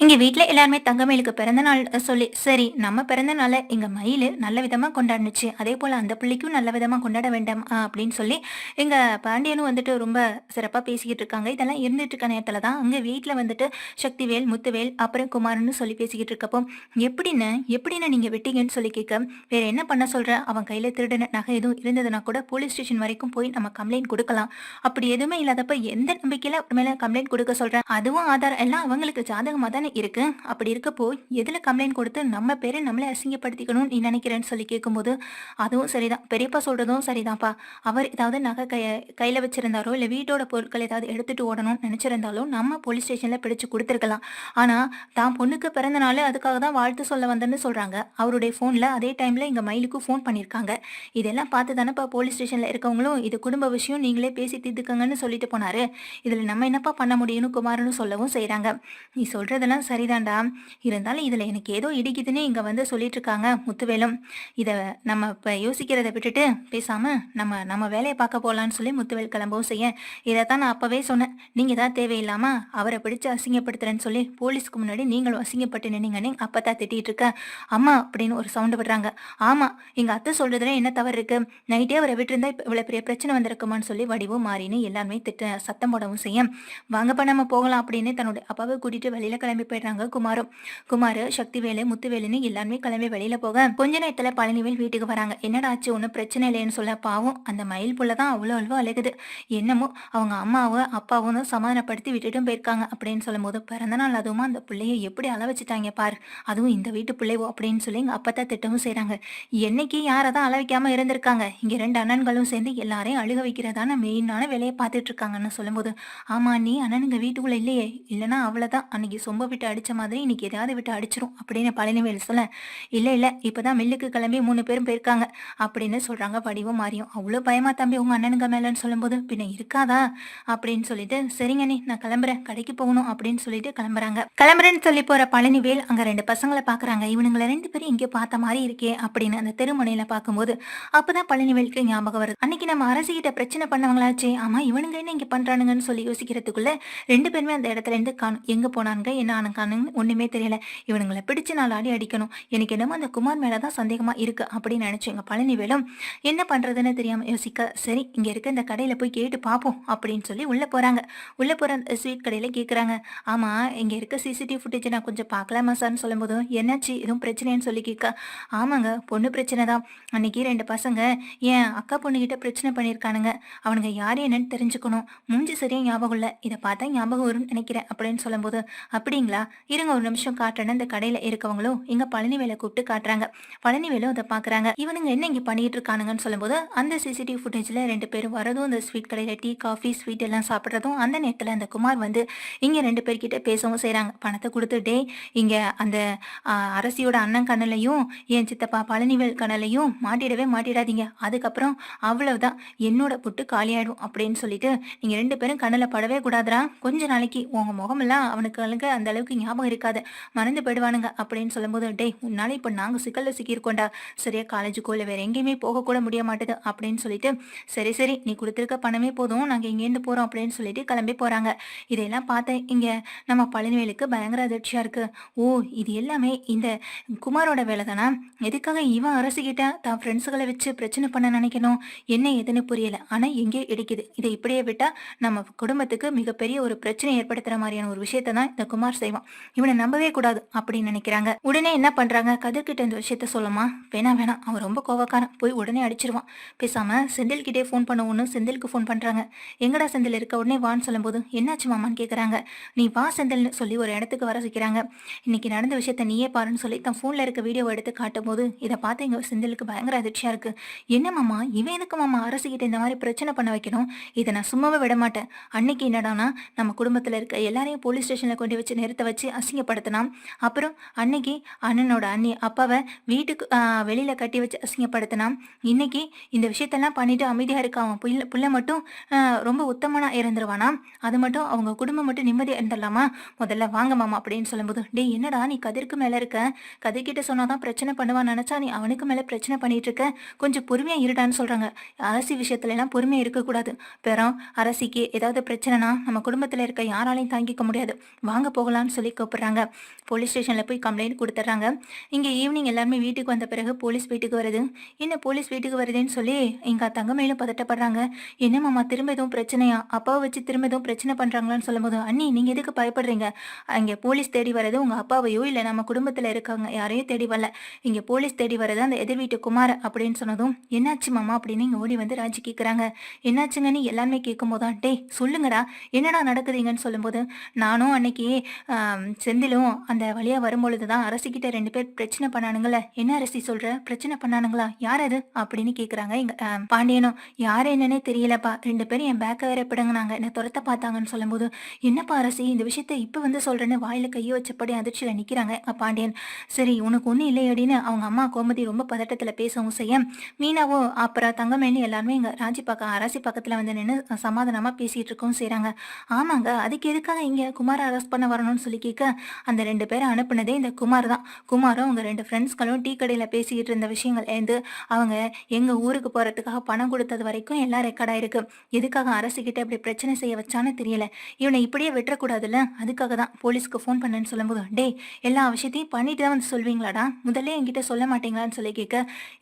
இங்க வீட்டுல எல்லாருமே தங்கமயிலுக்கு பிறந்த நாள் சொல்லி சரி நம்ம பிறந்த நாளை எங்க மயில் நல்ல விதமா கொண்டாடுனுச்சு. அதே போல அந்த பிள்ளைக்கும் நல்ல விதமா கொண்டாட வேண்டாம் அப்படின்னு சொல்லி எங்க பாண்டியனும் வந்துட்டு ரொம்ப சிறப்பா பேசிக்கிட்டு இருக்காங்க. இதெல்லாம் இருந்துட்டு இருக்க நேரத்துல தான் அங்க வீட்டுல வந்துட்டு சக்திவேல் முத்துவேல் அப்புறம் குமார்னு சொல்லி பேசிக்கிட்டு இருக்கப்போ எப்படின்னு எப்படின்னு நீங்க விட்டீங்கன்னு சொல்லி கேட்க வேற என்ன பண்ண சொல்ற? அவன் கையில திருடின நகை எதுவும் இருந்ததுன்னா கூட போலீஸ் ஸ்டேஷன் வரைக்கும் போய் நம்ம கம்ப்ளைண்ட் கொடுக்கலாம். அப்படி எதுவுமே இல்லாதப்ப எந்த நம்பிக்கையில மேல கம்ப்ளைண்ட் கொடுக்க சொல்றேன் அதுவும் ஆதாரம் எல்லாம் அவங்களுக்கு ஜாதகமா தானே இருக்கு. அப்படி இருக்கப்போ எதுல கம்ப்ளைண்ட் கொடுத்து நம்ம பேரை நம்மளே அசிங்கப்படுத்திக்கணும்னு நீ நினைக்கிறேன்னு சொல்லி கேட்கும்போது அதுவும் சரிதான். பெரியப்பா சொல்றதும் சரிதான்ப்பா. அவர் ஏதாவது நகை கைய கையில வச்சிருந்தாரோ இல்ல வீட்டோட பொருட்கள் ஏதாவது எடுத்துட்டு ஓடணும்னு நினைச்சிருந்தாலும் நம்ம போலீஸ் ஸ்டேஷன்ல பிடிச்சு கொடுத்துருக்கலாம். ஆனா தான் பொண்ணுக்கு பிறந்த நாள் அதுக்காக தான் வாழ்த்து சொல்ல வந்தேன்னு சொல்றாங்க. அவருடைய ஃபோனில் அதே டைம்ல எங்க மயிலுக்கு ஃபோன் பண்ணியிருக்காங்க. இதெல்லாம் பார்த்து தானேப்பா போலீஸ் ஸ்டேஷன்ல இருக்கவங்களும் இது குடும்ப விஷயம் நீங்களே பேசி தீர்த்துக்கங்கன்னு சொல்லிட்டு போனாரு. இதுல நம்ம என்னப்பா பண்ண முடியும்னு குமாரன்னு சொல்லவும் செய்கிறாங்க நீ எல்லாம் சரிதான்டா. இருந்தாலும் இதில் எனக்கு ஏதோ இடிக்குதுன்னு இங்கே வந்து சொல்லிட்டு இருக்காங்க முத்துவேலும். இதை நம்ம இப்போ யோசிக்கிறத விட்டுட்டு பேசாமல் நம்ம நம்ம வேலையை பார்க்க போகலான்னு சொல்லி முத்துவேல் கிளம்பவும் செய்ய. இதைத்தான் நான் அப்போவே சொன்னேன். நீங்கள் தான் தேவையில்லாம அவரை பிடிச்சி அசிங்கப்படுத்துறேன்னு சொல்லி போலீஸ்க்கு முன்னாடி நீங்களும் அசிங்கப்பட்டு நின்னீங்கன்னு அப்பதான் திட்டிகிட்டு இருக்க அம்மா அப்படின்னு ஒரு சவுண்டு விடுறாங்க. ஆமாம் எங்கள் அத்தை சொல்கிறதுல என்ன தவறு இருக்குது நைட்டே அவரை விட்டுருந்தா இவ்வளோ பெரிய பிரச்சனை வந்திருக்குமான்னு சொல்லி வடிவும் மாறின்னு எல்லாருமே திட்ட சத்தம் போடவும் செய்ய. வாங்கப்பா நம்ம போகலாம் அப்படின்னு தன்னுடைய அப்பாவை கூட்டிகிட்டு வெளியில் கிளம்பி போயிடுறாங்க குமாரும். குமார் சக்திவேலு முத்துவேலுன்னு எல்லாருமே கிளம்பி வெளியில போக கொஞ்ச நேரத்துல பழனிவேல் வீட்டுக்கு வராங்க. என்னடா ஆச்சு? ஒன்றும் பிரச்சனை இல்லைன்னு சொல்ல. பாவம் அந்த மயில் புள்ள தான் அவ்வளோ அவ்வளோ அழகுது. என்னமோ அவங்க அம்மாவும் அப்பாவும் தான் சமாதானப்படுத்தி விட்டுட்டும் போயிருக்காங்க. அப்படின்னு சொல்லும்போது பிறந்த நாள் அதுவும்? அந்த பிள்ளைய எப்படி அள வச்சுட்டாங்க பார். அதுவும் இந்த வீட்டு பிள்ளைவோ? அப்படின்னு சொல்லி எங்க அப்பத்தா தான் திட்டமும் செய்கிறாங்க என்னைக்கு யாரை தான் அள வைக்காம இருந்திருக்காங்க? இங்க ரெண்டு அண்ணன்களும் சேர்ந்து எல்லாரையும் அழுக வைக்கிறதான மெயினான வேலையை பார்த்துட்டு இருக்காங்கன்னு சொல்லும்போது ஆமா நீ அண்ணனுங்க வீட்டுக்குள்ள இல்லையே. இல்லைன்னா அவ்வளவுதான். அன்னைக்கு சொம்ப விட்டு விட்டு அடிச்ச மாதிரி இன்னைக்கு எதையாவது விட்டு அடிச்சிரும் அப்படின்னு பழனிவேல் சொல்ல இல்லை இல்லை இப்போ தான் மில்லுக்கு கிளம்பி மூணு பேரும் போயிருக்காங்க அப்படின்னு சொல்கிறாங்க வடிவம் மாறியும். அவ்வளோ பயமா தம்பி உங்கள் அண்ணனுங்க மேலேன்னு சொல்லும்போது பின்ன இருக்காதா? அப்படின்னு சொல்லிட்டு சரிங்க நீ நான் கிளம்புறேன் கடைக்கு போகணும் அப்படின்னு சொல்லிட்டு கிளம்புறாங்க. கிளம்புறேன்னு சொல்லி போகிற பழனிவேல் அங்கே ரெண்டு பசங்களை பார்க்குறாங்க இவனுங்களை ரெண்டு பேரும் இங்கே பார்த்த மாதிரி இருக்கே அப்படின்னு அந்த தெருமுனையில் பார்க்கும்போது அப்போ தான் பழனிவேலுக்கு ஞாபகம் வருது. அன்னைக்கு நம்ம அரசுகிட்ட பிரச்சனை பண்ணவங்களாச்சு ஆமாம் இவனுங்க என்ன இங்கே பண்ணுறானுங்கன்னு சொல்லி யோசிக்கிறதுக்குள்ள ரெண்டு பேருமே அந்த இடத்துல இருந்து காணும். எங்கே போனானுங்க என்ன ஆனுங்கானுங்க ஒன்றுமே தெரியல. இவனுங்களை பிடிச்சு நாலு அடி அடிக்கணும். எனக்கு என்னமோ அந்த குமார் மேலே தான் சந்தேகமாக இருக்குது அப்படின்னு நினைச்சேங்க. பழனிவேலும் என்ன பண்ணுறதுன்னு தெரியாமல் யோசிக்க. சரி இங்கே இருக்க இந்த கடையில் போய் கேட்டு பார்ப்போம் அப்படின்னு சொல்லி உள்ளே போகிறாங்க உள்ளே போகிற அந்த ஸ்வீட் கடையில் கேட்குறாங்க ஆமாம் இங்கே இருக்க சிசிடிவி ஃபுட்டேஜ் நான் கொஞ்சம் பார்க்கலாமா சார்னு சொல்லும்போது என்னாச்சு? எதுவும் பிரச்சனைன்னு சொல்லி கேட்க ஆமாங்க பொண்ணு பிரச்சனை தான். அன்னைக்கு ரெண்டு பசங்க என் அக்கா பொண்ணுகிட்ட பிரச்சனை பண்ணியிருக்கானுங்க. அவனுங்க யார் என்னன்னு தெரிஞ்சுக்கணும். மூஞ்சி சரியாக ஞாபகம் இல்லை. இதை பார்த்தா ஞாபகம் வரும்னு நினைக்கிறேன் அப்படின்னு சொல்லும்போது அப்படிங்க அப்படிங்களா இருங்க ஒரு நிமிஷம் காட்டுறேன்னு இந்த கடையில இருக்கவங்களும் இங்க பழனிவேலை கூப்பிட்டு காட்டுறாங்க. பழனிவேலும் அதை பாக்குறாங்க. இவனுங்க என்ன இங்க பண்ணிட்டு இருக்கானுங்கன்னு சொல்லும்போது அந்த சிசிடிவி ஃபுட்டேஜ்ல ரெண்டு பேரும் வரதும் இந்த ஸ்வீட் கடையில டீ காஃபி ஸ்வீட் எல்லாம் சாப்பிட்றதும் அந்த நேரத்துல அந்த குமார் வந்து இங்க ரெண்டு பேர்கிட்ட பேசவும் செய்யறாங்க பணத்தை கொடுத்துட்டே இங்க அந்த அரசியோட அண்ணன் கண்ணிலையும் என் சித்தப்பா பழனிவேல் கண்ணிலையும் மாட்டிடவே மாட்டிடாதீங்க. அதுக்கப்புறம் அவ்வளவுதான். என்னோட புட்டு காலியாயிடும் அப்படின்னு சொல்லிட்டு நீங்க ரெண்டு பேரும் கண்ணில் படவே கூடாதுடா. கொஞ்ச நாளைக்கு உங்க முகமெல்லாம் அவனுக்கு அந்த அளவு அளவுக்கு ஞாபகம் இருக்காது. மறந்து போயிடுவானுங்க அப்படின்னு சொல்லும்போது டேய் உன்னால இப்போ நாங்கள் சிக்கல்ல சிக்கியிருக்கோண்டா சரியா காலேஜுக்கோ இல்லை வேற எங்கேயுமே போக கூட முடிய மாட்டேது. அப்படின்னு சொல்லிட்டு சரி சரி நீ கொடுத்துருக்க பணமே போதும். நாங்கள் இங்கேருந்து போறோம். அப்படின்னு சொல்லிட்டு கிளம்பி போறாங்க. இதையெல்லாம் பார்த்தேன் இங்க நம்ம பழனிவேலுக்கு பயங்கர அதிர்ச்சியா இருக்கு. ஓ இது எல்லாமே இந்த குமாரோட வேலை தானா? எதுக்காக இவன் அரசுகிட்ட தான் ஃப்ரெண்ட்ஸுகளை வச்சு பிரச்சனை பண்ண நினைக்கணும்? என்ன ஏதுன்னு புரியல. ஆனா எங்கே இடிக்குது. இதை இப்படியே விட்டா நம்ம குடும்பத்துக்கு மிகப்பெரிய ஒரு பிரச்சனை ஏற்படுத்துற மாதிரியான ஒரு விஷயத்தை தான் இந்த குமார் செய்ய செய்வான் இவனை நம்பவே கூடாது அப்படின்னு நினைக்கிறாங்க. உடனே என்ன பண்றாங்க? கதிர்கிட்ட இந்த விஷயத்த சொல்லுமா? வேணா வேணாம். அவன் ரொம்ப கோவக்காரன். போய் உடனே அடிச்சிருவான். பேசாம செந்தில் கிட்டே பண்ண பண்ணுவோன்னு செந்திலுக்கு ஃபோன் பண்றாங்க. எங்கடா செந்தில் இருக்க? உடனே வான்னு சொல்லும்போது என்னாச்சு மாமான்னு கேட்குறாங்க நீ வா செந்தில்னு சொல்லி ஒரு இடத்துக்கு வர வைக்கிறாங்க. இன்னைக்கு நடந்த விஷயத்த நீயே பாருன்னு சொல்லி தன் ஃபோன்ல இருக்க வீடியோவை எடுத்து காட்டும் போது இதை பார்த்து எங்க செந்திலுக்கு பயங்கர அதிர்ச்சியா இருக்கு. என்ன மாமா? இவன் எதுக்கு மாமா அரசுகிட்ட இந்த மாதிரி பிரச்சனை பண்ண வைக்கணும்? இதை நான் சும்மாவே விட மாட்டேன். அன்னைக்கு என்னடானா நம்ம குடும்பத்துல இருக்க எல்லாரையும் போலீஸ் ஸ்டேஷன்ல கொண்டு வச்சு நிறுத்த வச்சு அசிங்கப்படுத்தினான். அப்புறம் அன்னைக்கு அண்ணனோட அண்ணி அப்பாவை வீட்டுக்கு வெளியில் வெளியில கட்டி வச்சு அசிங்கப்படுத்தினான். இன்னைக்கு இந்த விஷயத்தெல்லாம் பண்ணிட்டு அமைதியா இருக்க அவன் புள்ள புள்ள மட்டும் ரொம்ப உத்தமனா இருந்துருவானா? அது மட்டும் அவங்க குடும்பம் மட்டும் நிம்மதியா இருந்துடலாமா? முதல்ல வாங்க மாமா அப்படின்னு சொல்லும்போது டேய் என்னடா நீ கதிர்க்கு மேல இருக்க? கதிர்கிட்ட சொன்னாதான் பிரச்சனை பண்ணுவான்னு நினைச்சா நீ அவனுக்கு மேல பிரச்சனை பண்ணிட்டு இருக்க? கொஞ்சம் பொறுமையா இருடான்னு சொல்றாங்க. அரசி விஷயத்துல எல்லாம் பொறுமையா இருக்கக்கூடாது பெறம் அரசிக்கு ஏதாவது பிரச்சனைனா நம்ம குடும்பத்துல இருக்க யாராலையும் தாங்கிக்க முடியாது. வாங்க போகலான்னு வான்னு சொல்லி கூப்பிடுறாங்க. போலீஸ் ஸ்டேஷனில் போய் கம்ப்ளைண்ட் கொடுத்துட்றாங்க. இங்கே ஈவினிங் எல்லாருமே வீட்டுக்கு வந்த பிறகு போலீஸ் வீட்டுக்கு வருது. என்ன போலீஸ் வீட்டுக்கு வருதுன்னு சொல்லி எங்கள் தங்கமையிலும் பதட்டப்படுறாங்க. என்ன மாமா திரும்ப எதுவும் பிரச்சனையா? அப்பாவை வச்சு திரும்ப எதுவும் பிரச்சனை பண்ணுறாங்களான்னு சொல்லும்போது அண்ணி நீங்கள் எதுக்கு பயப்படுறீங்க? இங்கே போலீஸ் தேடி வரது உங்கள் அப்பாவையோ இல்லை நம்ம குடும்பத்தில் இருக்காங்க யாரையும் தேடி வரல. இங்கே போலீஸ் தேடி வரது அந்த எதிர் வீட்டு குமார் அப்படின்னு சொன்னதும் என்னாச்சு மாமா? அப்படின்னு இங்கே ஓடி வந்து ராஜி கேட்குறாங்க என்னாச்சுங்கன்னு எல்லாருமே கேட்கும் டே சொல்லுங்கடா என்னடா நடக்குதுங்கன்னு சொல்லும்போது நானும் அன்னைக்கு செந்திலும் அந்த வழியாக வரும்பொழுது தான் அரசிக்கிட்ட ரெண்டு பேர் பிரச்சனை பண்ணானுங்கள என்ன அரசி சொல்கிற பிரச்சனை பண்ணானுங்களா? யார் அது? அப்படின்னு கேட்குறாங்க எங்கள் பாண்டியனும். யார் என்னன்னே தெரியலப்பா. ரெண்டு பேரும் என் பேக்கை வேற பிடுங்கினாங்க. என்னை துரத்த பார்த்தாங்கன்னு சொல்லும்போது என்னப்பா அரசி இந்த விஷயத்த இப்போ வந்து சொல்கிறேன்னு வாயில் கையை வச்சபடி அதிர்ச்சியில் நிற்கிறாங்க பாண்டியன். சரி உனக்கு ஒன்றும் இல்லை அப்படின்னு அவங்க அம்மா கோமதி ரொம்ப பதட்டத்தில் பேசவும் செய்ய மீனாவோ அப்புறம் தங்கமேனி எல்லாருமே இங்கே ராஜி பக்கம் அரசி பக்கத்தில் வந்து நின்று சமாதானமாக பேசிகிட்டு இருக்கவும் செய்கிறாங்க ஆமாங்க அதுக்கு எதுக்காக இங்கே குமாரை அரெஸ்ட் பண்ண வரணும்னு சொல்லி கேட்க அந்த ரெண்டு பேரை அனுப்புனதே இந்த குமார் தான். குமாரும் அவங்க ரெண்டு ஃப்ரெண்ட்ஸ்களும் டீ கடையில் பேசிக்கிட்டு இருந்த விஷயங்கள் இருந்து அவங்க எங்கள் ஊருக்கு போகிறதுக்காக பணம் கொடுத்தது வரைக்கும் எல்லாம் ரெக்கார்டாக இருக்கு எதுக்காக அரசுக்கிட்ட இப்படி பிரச்சனை செய்ய வச்சான்னு தெரியல. இவனை இப்படியே விட்டுறக்கூடாதுல்ல? அதுக்காக தான் போலீஸ்க்கு ஃபோன் பண்ணேன்னு சொல்லும்போது டேய் எல்லா விஷயத்தையும் பண்ணிட்டு தான் வந்து சொல்வீங்களாடா? முதல்ல என்கிட்ட சொல்ல மாட்டீங்களான்னு சொல்லி கேட்க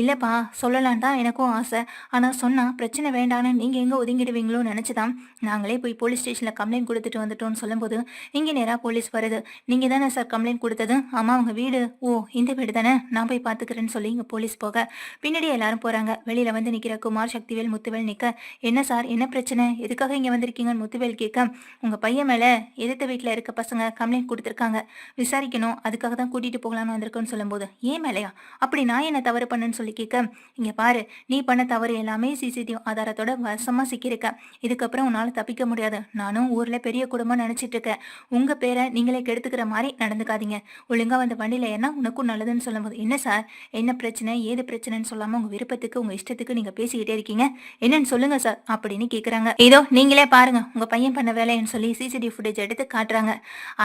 இல்லைப்பா சொல்லலான் தான் எனக்கும் ஆசை. ஆனால் சொன்னால் பிரச்சனை வேண்டான்னு நீங்கள் எங்கே ஒதுங்கிடுவீங்களோன்னு நினச்சி தான் நாங்களே போய் போலீஸ் ஸ்டேஷனில் கம்ப்ளைண்ட் கொடுத்துட்டு வந்துட்டோம்னு சொல்லும்போது இங்கே நேராக போலீஸ் வருது. நீங்கள் தானே சார் கம்ப்ளைண்ட் கொடுத்தது ஆமா அவங்க வீடு ஓ இந்த வீடு தானே? நான் போய் பாத்துக்கிறேன்னு சொல்லி இங்கே போலீஸ் போக. பின்னாடி எல்லாரும் போகிறாங்க வெளியில் வந்து நிற்கிற குமார் சக்திவேல் முத்துவேல் நிற்க என்ன சார் என்ன பிரச்சனை? எதுக்காக இங்கே வந்திருக்கீங்கன்னு முத்துவேல் கேட்க உங்கள் பையன் மேலே எதிர்த்த வீட்டில் இருக்க பசங்க கம்ப்ளைண்ட் கொடுத்துருக்காங்க. விசாரிக்கணும். அதுக்காக தான் கூட்டிகிட்டு போகலான்னு வந்திருக்கோன்னு சொல்லும்போது ஏன் மேலையா? அப்படி நான் என்ன தவறு பண்ணேன்னு சொல்லி கேட்க இங்கே பாரு நீ பண்ண தவறு எல்லாமே சிசிடிவி ஆதாரத்தோட வசமா சிக்கியிருக்க. இதுக்கப்புறம் உன்னால் தப்பிக்க முடியாது. நானும் ஊரில் பெரிய குடும்பம் நினைச்சிட்டு இருக்கேன். உங்கள் பேரை நீங்களே கெடுத்துக்கிற மாதிரி நடந்துக்காதீங்க. ஒழுங்காக வந்து வண்டியில் ஏன்னா உனக்கும் நல்லதுன்னு சொல்லும்போது என்ன சார்? என்ன பிரச்சனை? ஏது பிரச்சனைன்னு சொல்லாமல் உங்கள் விருப்பத்துக்கு உங்கள் இஷ்டத்துக்கு நீங்கள் பேசிக்கிட்டே இருக்கீங்க. என்னன்னு சொல்லுங்க சார் அப்படின்னு கேட்குறாங்க ஏதோ நீங்களே பாருங்க உங்கள் பையன் பண்ண வேலைன்னு சொல்லி சிசிடிவி ஃபுட்டேஜ் எடுத்து காட்டுறாங்க.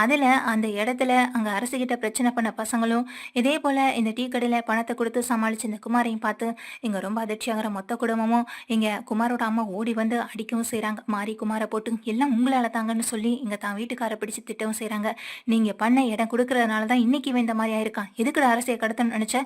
அதில் அந்த இடத்துல அங்கே அரசுகிட்ட பிரச்சனை பண்ண பசங்களும் இதே போல் இந்த டீ கடையில் பணத்தை கொடுத்து சமாளிச்ச இந்த குமாரையும் பார்த்து இங்கே ரொம்ப அதிர்ச்சியாகிற மொத்த குடும்பமும் இங்கே குமாரோட அம்மா ஓடி வந்து அடிக்கவும் செய்கிறாங்க மாறி குமாரை போட்டு எல்லாம் உங்களால் தாங்கன்னு சொல்லி இங்கே தான் வீட்டுக்காரை பிடிச்சு திட்டவும் செய்கிறாங்க நீங்கள் பண்ண இடம் கொடுக்கறதுனால தான் இன்னைக்கு இவன் இந்த மாதிரி ஆயிருக்கான். எதுக்குடா அரசியை கடத்தணும்னு நினச்ச?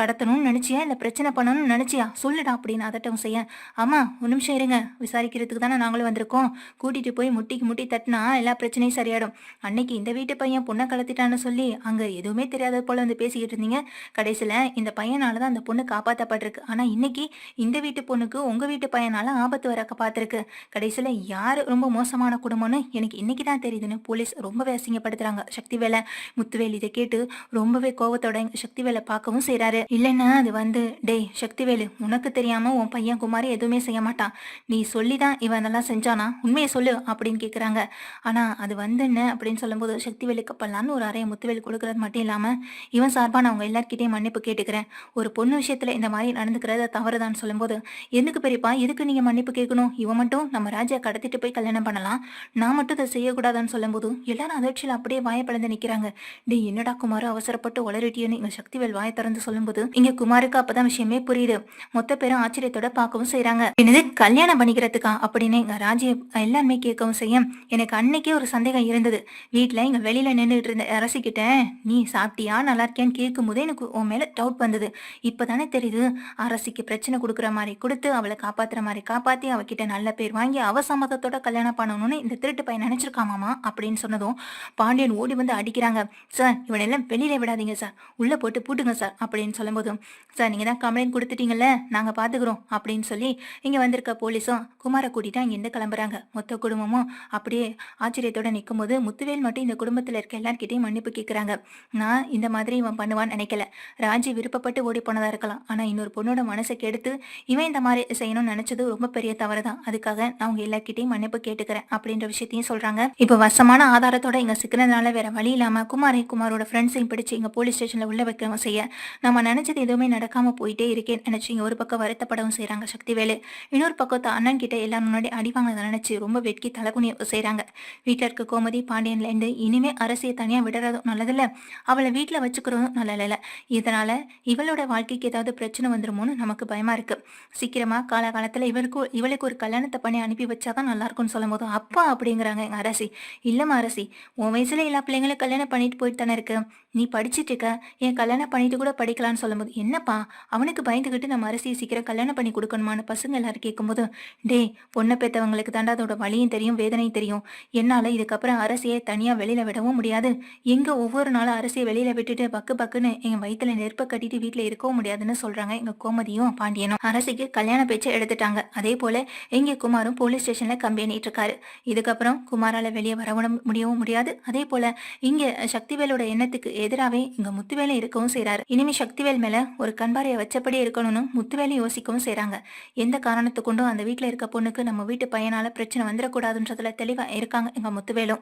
கடத்தணும்னு நினச்சியா? இல்லை பிரச்சனை பண்ணணும்னு நினச்சியா? சொல்லுடா அப்படின்னு அதட்டவும் செய்ய ஆமாம் ஒரு நிமிஷம் இருங்க. விசாரிக்கிறதுக்கு தானே நாங்களும் வந்திருக்கோம். கூட்டிகிட்டு போய் முட்டிக்கு முட்டி தட்டினா எல்லா பிரச்சனையும் சரியாயிடும். அன்னைக்கு இந்த வீட்டு பையன் பொண்ணை கலத்திட்டான்னு சொல்லி அங்கே எதுவுமே தெரியாத போல வந்து பேசிக்கிட்டு இருந்தீங்க. கடைசியில் இந்த பையனால தான் அந்த பொண்ணு காப்பாற்றப்பட்டிருக்கு ஆனால் இன்னைக்கு இந்த வீட்டு பொண்ணுக்கு உங்கள் வீட்டு பையனால ஆபத்து வர பார்த்துருக்கு. கடைசியில் யார் ரொம்ப மோசமான குடும்பம்னு எனக்கு இன்னைக்கு தான் தெரியுதுன்னு போலீஸ் ரொம்பவே அசிங்கப்படுத்துறாங்க சக்திவேலை முத்துவேல் இதை கேட்டு ரொம்பவே கோவத்தோட எங்க சக்திவேலை பார்க்கவும் செய்யறாரு இல்லைன்னா அது வந்து டேய் சக்திவேலு உனக்கு தெரியாம உன் பையன் குமாரி எதுவுமே செய்ய மாட்டான். நீ சொல்லி தான் இவன் அதெல்லாம் செஞ்சானா? உண்மையை சொல்லு அப்படின்னு கேட்குறாங்க ஆனா அது வந்து என்ன அப்படின்னு சொல்லும்போது சக்திவேலுக்கு அப்பல்லான்னு ஒரு அறைய முத்துவேல் கொடுக்கறது மட்டும் இல்லாம இவன் சார்பான நான் அவங்க எல்லார்கிட்டையும் மன்னிப்பு கேட்டுக்கிறேன். ஒரு பொண்ணு விஷயத்துல இந்த மாதிரி நடந்துக்கிறத தவறுதான்னு சொல்லும்போது எதுக்கு பெரியப்பா எதுக்கு நீங்க மன்னிப்பு கேட்கணும்? இவன் மட்டும் நம்ம ராஜா கடத்திட்டு போய் கல்யாணம் பண்ணலாம். நான் மட்டும் இதை செய்யக்கூடாதுன்னு சொல்லும்போது எல்லாரும் அதிர்ச்சியில் அப்படியே வாயப்பழந்து நிக்கிறாங்க. டேய் என்னடா குமார் அவசரப்பட்டு உளறிட்டியன்னு இங்க சக்திவேல் வாயை திறந்து சொல்லும்போது இங்கே குமாருக்கு அப்பதான் விஷயமே புரியுது. மொத்த பேரும் ஆச்சரியத்தோட பார்க்கவும் செய்யறாங்க என்னது கல்யாணம் பண்ணிக்கிறதுக்கா? அப்படின்னு எங்கள் ராஜி எல்லாருமே கேட்கவும் செய்ய எனக்கு அன்னைக்கே ஒரு சந்தேகம் இருந்தது. வீட்டில் இங்கே வெளியில் நின்றுட்டு இருந்த அரசிக்கிட்ட நீ சாப்பிட்டியா? நல்லா இருக்கியான்னு கேட்கும்போதே எனக்கு உன் மேலே டவுட் வந்தது. இப்பதானே தெரியுது அரசிக்கு பிரச்சனை கொடுக்குற மாதிரி கொடுத்து அவளை காப்பாத்துற மாதிரி காப்பாற்றி அவகிட்ட நல்ல பேர் வாங்கி அவ சம்மதத்தோட கல்யாணம் பண்ணணும்னு இந்த திருட்டு பையன் நினைச்சிருக்காமாமா? அப்படின்னு சொன்னதும் பாண்டியன் ஓடி வந்து அடிக்கிறாங்க. சார் இவனெல்லாம் வெளியில விடாதீங்க சார். உள்ள போட்டு பூட்டுங்க சார் அப்படின்னு சொல்லும்போதும் சார் நீங்க தான் கம்ப்ளைண்ட் கொடுத்துட்டீங்கல்ல நாங்க பாத்துக்கிறோம் அப்படின்னு சொல்லி இங்க வந்திருக்க போலீஸும் குமாரை கூட்டிட்டு அங்கிருந்து கிளம்புறாங்க. மொத்த குடும்பமும் அப்படியே ஆச்சரியத்தோட நிற்கும்போது முத்துவேல் மட்டும் இந்த குடும்பத்தில் இருக்க எல்லார்கிட்டையும் மன்னிப்பு கேட்குறாங்க நான் இந்த மாதிரி இவன் பண்ணுவான்னு நினைக்கல. ராஜி விருப்பப்பட்டு ஓடி போனதா இருக்கலாம். ஆனா இன்னொரு பொண்ணோட மனசை கெடுத்து இவன் இந்த மாதிரி செய்யணும்னு நினைச்சது ரொம்ப பெரிய தவறு தான் அதுக்காக நான் உங்க எல்லார்கிட்டையும் மன்னிப்பு கேட்டுக்கிறேன் அப்படின்ற விஷயத்தையும் சொல்றாங்க. இப்போ வசமான ஆதாரத்தோட இங்க இருக்கிறதுனால வேற வழி இல்லாம குமாரை குமாரோட ஃப்ரெண்ட்ஸையும் பிடிச்சு இங்க போலீஸ் ஸ்டேஷன்ல உள்ள வைக்கவும் செய்ய. நம்ம நினைச்சது எதுவுமே நடக்காம போயிட்டே இருக்கேன் நினைச்சு இங்க ஒரு பக்கம் வருத்தப்படவும் செய்றாங்க சக்திவேலு. இன்னொரு பக்கம் தான் அண்ணன் கிட்ட எல்லாம் முன்னாடி அடி வாங்கினதை நினைச்சு ரொம்ப வெட்கி தலகுனிய செய்கிறாங்க வீட்டில் இருக்க கோமதி பாண்டியன்ல இருந்து இனிமே அரசியை தனியா விடுறதும் நல்லதில்ல. அவளை வீட்டில் வச்சுக்கிறதும் நல்லதில்ல இதனால இவளோட வாழ்க்கைக்கு ஏதாவது பிரச்சனை வந்துருமோன்னு நமக்கு பயமா இருக்கு. சீக்கிரமா காலகாலத்துல இவருக்கு இவளுக்கு ஒரு கல்யாணத்தை பண்ணி அனுப்பி வச்சாதான் நல்லா இருக்கும்னு சொல்லும் போது அப்பா அப்படிங்கிறாங்க எங்க அரசி. இல்லம்மா அரசி உன் வயசுல எல்லா பிள்ளைங்களும் கல்யாணம் பண்ணிட்டு போயிட்டு தானே இருக்கு. நீ படிச்சிட்டு இருக்க என் கல்யாணம் பண்ணிட்டு கூட படிக்கலாம்னு சொல்லும்போது என்னப்பா அவனுக்கு பயந்துகிட்டு நம்ம அரசியை சீக்கிரம் கல்யாணம் பண்ணி கொடுக்கணுமான்னு பசங்க எல்லாரும் கேட்கும்போது டே பொண்ணை பெற்றவங்களுக்கு தாண்டா அதோட வலியும் தெரியும் வேதனையும் தெரியும். என்னால இதுக்கப்புறம் அரசியை தனியா வெளியில விடவும் முடியாது. எங்க ஒவ்வொரு நாளும் அரசியை வெளியில விட்டுட்டு பக்கு பக்குன்னு எங்கள் வயித்துல நெருப்ப கட்டிட்டு வீட்டுல இருக்கவும் முடியாதுன்னு சொல்றாங்க எங்க கோமதியும் பாண்டியனும். அரசிக்கு கல்யாண பேச்சை எடுத்துட்டாங்க. அதே போல எங்க குமாரும் போலீஸ் ஸ்டேஷன்ல கம்பி எண்ணிட்டு இருக்காரு. இதுக்கப்புறம் குமாரால வெளியே வரவும் முடியவும் முடியாது. அதே போல இங்க சக்திவேலோட எண்ணத்துக்கு எதிராகவே இங்க முத்துவேலை இருக்கவும் செய்யறாரு இனிமே சக்திவேல் மேல ஒரு கண்பாறையை வச்சபடி இருக்கணும்னு முத்துவேலை யோசிக்கவும் செய்யறாங்க எந்த காரணத்து கொண்டும் அந்த வீட்டுல இருக்க பொண்ணுக்கு நம்ம வீட்டு பையனால பிரச்சனை வந்துடக்கூடாதுன்றதுல தெளிவா இருக்காங்க எங்க முத்துவேலும்